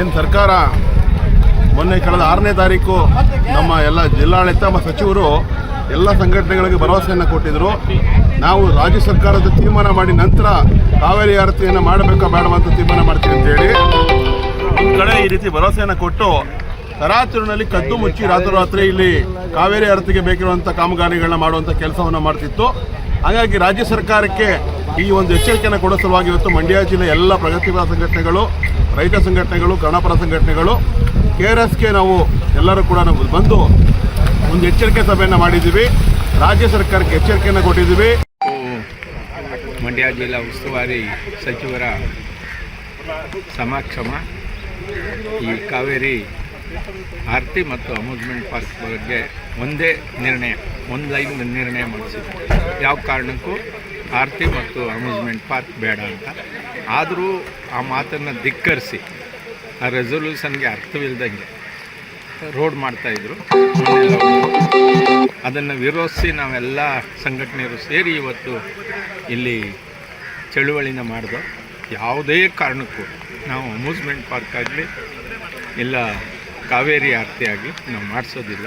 ಏನು ಸರ್ಕಾರ ಮೊನ್ನೆ ಕಳೆದ ಆರನೇ ತಾರೀಕು ನಮ್ಮ ಎಲ್ಲ ಜಿಲ್ಲಾಡಳಿತ ಮತ್ತು ಸಚಿವರು ಎಲ್ಲ ಸಂಘಟನೆಗಳಿಗೆ ಭರವಸೆಯನ್ನು ಕೊಟ್ಟಿದ್ದರು ನಾವು ರಾಜ್ಯ ಸರ್ಕಾರದ ತೀರ್ಮಾನ ಮಾಡಿ ನಂತರ ಕಾವೇರಿ ಆರತಿಯನ್ನು ಮಾಡಬೇಕಾ ಬೇಡವಾ ಅಂತ ತೀರ್ಮಾನ ಮಾಡ್ತೀವಿ ಅಂತೇಳಿ ಒಂದು ಕಡೆ ಈ ರೀತಿ ಭರವಸೆಯನ್ನು ಕೊಟ್ಟು ತರಾತುರಿನಲ್ಲಿ ಕದ್ದು ಮುಚ್ಚಿ ರಾತ್ರೋರಾತ್ರಿ ಇಲ್ಲಿ ಕಾವೇರಿ ಆರತಿಗೆ ಬೇಕಿರುವಂಥ ಕಾಮಗಾರಿಗಳನ್ನ ಮಾಡುವಂಥ ಕೆಲಸವನ್ನು ಮಾಡ್ತಿತ್ತು. ಹಾಗಾಗಿ ರಾಜ್ಯ ಸರ್ಕಾರಕ್ಕೆ ಈ ಒಂದು ಎಚ್ಚರಿಕೆಯನ್ನು ಕೊಡೋ ಸಲುವಾಗಿ ಇವತ್ತು ಮಂಡ್ಯ ಜಿಲ್ಲೆ ಎಲ್ಲ ಪ್ರಗತಿಪರ ಸಂಘಟನೆಗಳು ರೈತ ಸಂಘಟನೆಗಳು, ಕನ್ನಡಪರ ಸಂಘಟನೆಗಳು ಕೆ ಆರ್ ಎಸ್ಗೆ ನಾವು ಎಲ್ಲರೂ ಕೂಡ ನಾವು ಬಂದು ಒಂದು ಎಚ್ಚರಿಕೆ ಸಭೆಯನ್ನು ಮಾಡಿದ್ದೀವಿ. ರಾಜ್ಯ ಸರ್ಕಾರಕ್ಕೆ ಎಚ್ಚರಿಕೆಯನ್ನು ಕೊಟ್ಟಿದ್ದೀವಿ. ಮಂಡ್ಯ ಜಿಲ್ಲಾ ಉಸ್ತುವಾರಿ ಸಚಿವರ ಸಮಕ್ಷಮ ಈ ಕಾವೇರಿ ಆರತಿ ಮತ್ತು ಅಮ್ಯೂಸ್ಮೆಂಟ್ ಪಾರ್ಕ್ ಬಗ್ಗೆ ಒಂದೇ ನಿರ್ಣಯ, ಒಂದು ಲೈನ್ ನಿರ್ಣಯ ಮಾಡಿಸಿದೆ. ಯಾವ ಕಾರಣಕ್ಕೂ ಆರತಿ ಮತ್ತು ಅಮ್ಯೂಸ್ಮೆಂಟ್ ಪಾರ್ಕ್ ಬೇಡ ಅಂತ. ಆದರೂ ಆ ಮಾತನ್ನು ಧಿಕ್ಕರಿಸಿ, ಆ ರೆಸೊಲ್ಯೂಷನ್ಗೆ ಅರ್ಥವಿಲ್ದಂಗೆ ರೋಡ್ ಮಾಡ್ತಾಯಿದ್ರು ಅದನ್ನು ವಿರೋಧಿಸಿ ನಾವೆಲ್ಲ ಸಂಘಟನೆಯರು ಸೇರಿ ಇವತ್ತು ಇಲ್ಲಿ ಚಳುವಳಿನ ಮಾಡಿದೋ, ಯಾವುದೇ ಕಾರಣಕ್ಕೂ ನಾವು ಅಮ್ಯೂಸ್ಮೆಂಟ್ ಪಾರ್ಕ್ ಆಗಲಿ, ಇಲ್ಲ ಕಾವೇರಿ ಆರತಿ ಆಗಲಿ ನಾವು ಮಾಡಿಸೋದಿಲ್ಲ.